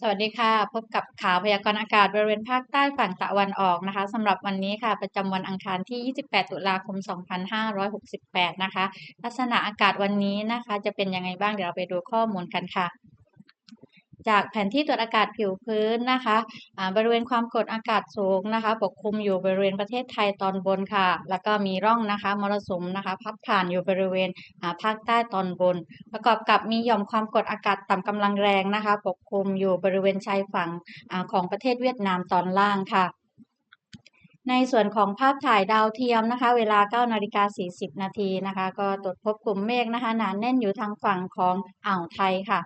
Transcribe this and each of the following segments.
สวัสดีค่ะ พบกับข่าวพยากรณ์อากาศบริเวณภาคใต้ฝั่งตะวันออกนะคะสำหรับวันนี้ค่ะ ประจำวันอังคารที่ 28 ตุลาคม 2568 นะคะ ลักษณะอากาศวันนี้นะคะ จะเป็นยังไงบ้างเดี๋ยวเราไปดูข้อมูลกันค่ะ จากแผนที่ตรวจอากาศผิวพื้นนะคะบริเวณความกดอากาศสูงนะคะ ปกคลุมอยู่บริเวณประเทศไทยตอนบนค่ะ แล้วก็มีร่องนะคะมรสุมนะคะ พัดผ่านอยู่บริเวณภาคใต้ตอนบน ประกอบกับมีหย่อมความกดอากาศต่ำกำลังแรงนะคะ ปกคลุมอยู่บริเวณชายฝั่งอของประเทศเวียดนามตอนล่างค่ะในส่วนของภาพถ่ายดาวเทียมนะคะ เวลา9นาฬิกา40 นาทีนะคะ ก็ตรวจพบกลุ่มเมฆนะคะหนาแน่นอยู่ทางฝั่งของอ่าวไทยค่ะ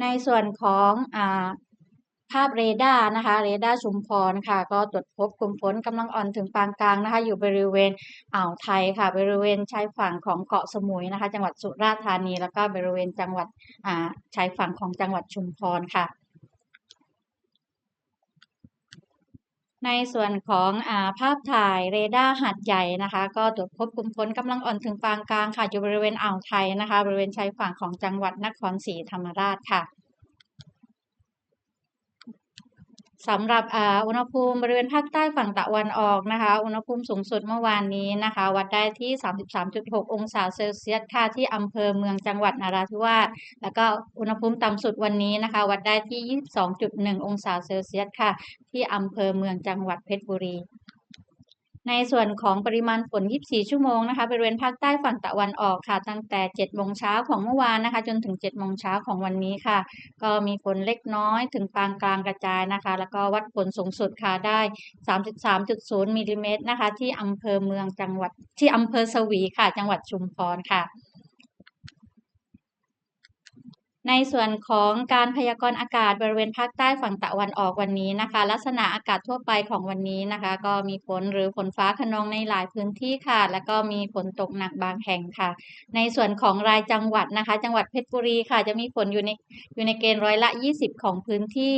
ในส่วนของอาภาพเรดาร์นะคะเรดาร์ชุมพรค่ะก็ตรวจพบกลุ่มฝนกำลังอ่อนถึงปานกลางนะคะ อยู่บริเวณอ่าวไทยค่ะ บริเวณชายฝั่งของเกาะสมุยนะคะ จังหวัดสุราษฎร์ธานี แล้วก็บริเวณจังหวัดอ่าชายฝั่งของจังหวัดชุมพรค่ะ ในส่วนของอาภาพถ่ายเรดาร์หาดใหญ่นะคะ ก็ตรวจพบกลุ่มฝนกำลังอ่อนถึงปานกลางค่ะอยู่บริเวณอ่าวไทยนะคะ บริเวณชายฝั่งของจังหวัดนครศรีธรรมราชค่ะ สำหรับอุณหภูมิบริเวณภาคใต้ฝั่งตะวันออกนะคะ อุณหภูมิสูงสุดเมื่อวานนี้นะคะ วัดได้ที่ 33.6 องศาเซลเซียสค่ะที่อำเภอเมืองจังหวัดนราธิวาส แล้วก็อุณหภูมิต่ำสุดวันนี้นะคะ วัดได้ที่ 22.1 องศาเซลเซียสค่ะที่อำเภอเมืองจังหวัดเพชรบุรี ในส่วนของปริมาณฝน 24 ชั่วโมงนะคะบริเวณภาคใต้ฝั่งตะวันออกค่ะ ตั้งแต่ 7 โมงเช้าของเมื่อวานนะคะ จนถึง 7 โมงเช้าของวันนี้ค่ะ ก็มีฝนเล็กน้อยถึงปานกลางกระจายนะคะ แล้วก็วัดฝนสูงสุดค่ะได้ 33.0มิลลิเมตรนะคะ ที่อำเภอเมืองจังหวัดที่อำเภอสวีค่ะ จังหวัดชุมพรค่ะ ในส่วนของการพยากรณ์อากาศบริเวณภาคใต้ฝั่งตะวันออกวันนี้นะคะ ลักษณะอากาศทั่วไปของวันนี้นะคะ ก็มีฝนหรือฝนฟ้าคะนองในหลายพื้นที่ค่ะ แล้วก็มีฝนตกหนักบางแห่งค่ะ ในส่วนของรายจังหวัดนะคะ จังหวัดเพชรบุรีค่ะ จะมีฝนอยู่ในอยู่ในเกณฑ์ร้อยละ 20 ของพื้นที่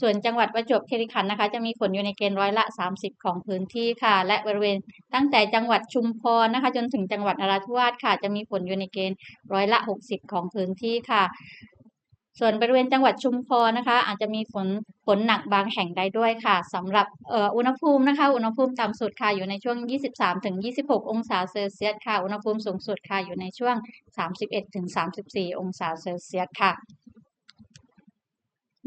ส่วนจังหวัดประจวบคีรีขันธ์นะคะ จะมีฝนอยู่ในเกณฑ์ร้อยละ 30 ของพื้นที่ค่ะ และบริเวณตั้งแต่จังหวัดชุมพรนะคะ จนถึงจังหวัดนราธิวาสค่ะ จะมีฝนอยู่ในเกณฑ์ร้อยละ 60 ของพื้นที่ค่ะ ส่วนบริเวณจังหวัดชุมพรนะคะ อาจจะมีฝนฝนหนักบางแห่งได้ด้วยค่ะสำหรับอุณหภูมินะคะ อุณหภูมิต่ำสุดค่ะอยู่ในช่วง 23-26 องศาเซลเซียสค่ะ อุณหภูมิสูงสุดค่ะอยู่ในช่วง 31-34 องศาเซลเซียสค่ะ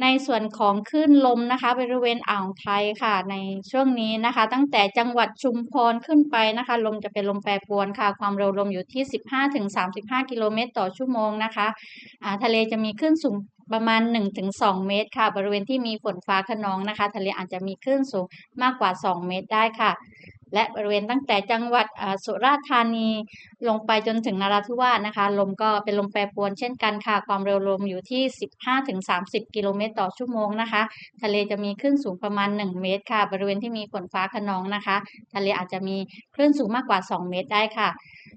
ในส่วนของคลื่นลมนะคะบริเวณอ่าวไทยค่ะ ในช่วงนี้นะคะ ตั้งแต่จังหวัดชุมพรขึ้นไปนะคะ ลมจะเป็นลมแปรปรวนค่ะ ความเร็วลมอยู่ที่ 15-35 กิโลเมตรต่อชั่วโมงนะคะอ่าทะเลจะมีคลื่นสูงประมาณ 1-2 เมตรค่ะ บริเวณที่มีฝนฟ้าคะนองนะคะ ทะเลอาจจะมีคลื่นสูงมากกว่า 2 เมตรได้ค่ะ และบริเวณตั้งแต่จังหวัดสุราษฎร์ธานีลงไปจนถึงนราธิวาสนะคะ ลมก็เป็นลมแปรปรวนเช่นกันค่ะ ความเร็วลมอยู่ที่ 15-30 กิโลเมตรต่อชั่วโมงนะคะ ทะเลจะมีคลื่นสูงประมาณ 1 เมตรค่ะ บริเวณที่มีฝนฟ้าคะนองนะคะ ทะเลอาจจะมีคลื่นสูงมากกว่า 2 เมตรได้ค่ะ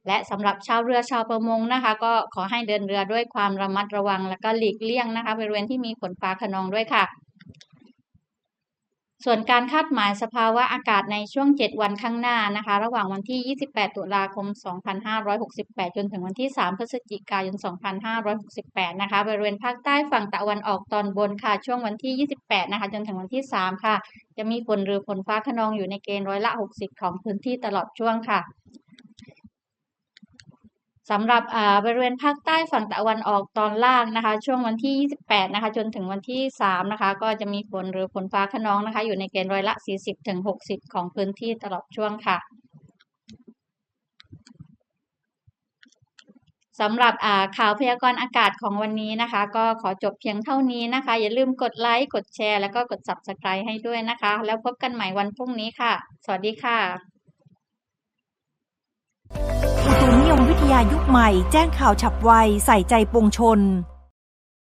และสำหรับชาวเรือชาวประมงนะคะ ก็ขอให้เดินเรือด้วยความระมัดระวัง และก็หลีกเลี่ยงนะคะ บริเวณที่มีฝนฟ้าคะนองด้วยค่ะ ส่วนการคาดหมายสภาวะอากาศในช่วง 7 วันข้างหน้านะคะ ระหว่างวันที่ 28 ตุลาคม 2568 จนถึงวันที่ 3 พฤศจิกายน 2568 นะคะ บริเวณภาคใต้ฝั่งตะวันออกตอนบนค่ะ ช่วงวันที่ 28 นะคะ จนถึงวันที่ 3 ค่ะ จะมีฝนหรือฝนฟ้าขนองอยู่ในเกณฑ์ร้อยละ 60 ของพื้นที่ตลอดช่วงค่ะ สำหรับบริเวณภาคใต้ฝั่งตะวันออกตอนล่างนะคะ ช่วงวันที่ 28 นะคะ จนถึงวันที่ 3 นะคะ ก็จะมีฝนหรือฝนฟ้าคะนองนะคะ อยู่ในเกณฑ์ร้อยละ 40ถึง60 ของพื้นที่ตลอดช่วงค่ะสำหรับข่าวพยากรณ์อากาศของวันนี้นะคะ ก็ขอจบเพียงเท่านี้นะคะ อย่าลืมกดไลค์ กดแชร์ แล้วก็กด Subscribe ให้ด้วยนะคะ แล้วพบกันใหม่วันพรุ่งนี้ค่ะ สวัสดีค่ะ อุตุนิยมวิทยายุคใหม่แจ้งข่าวฉับไว ใส่ใจปวงชน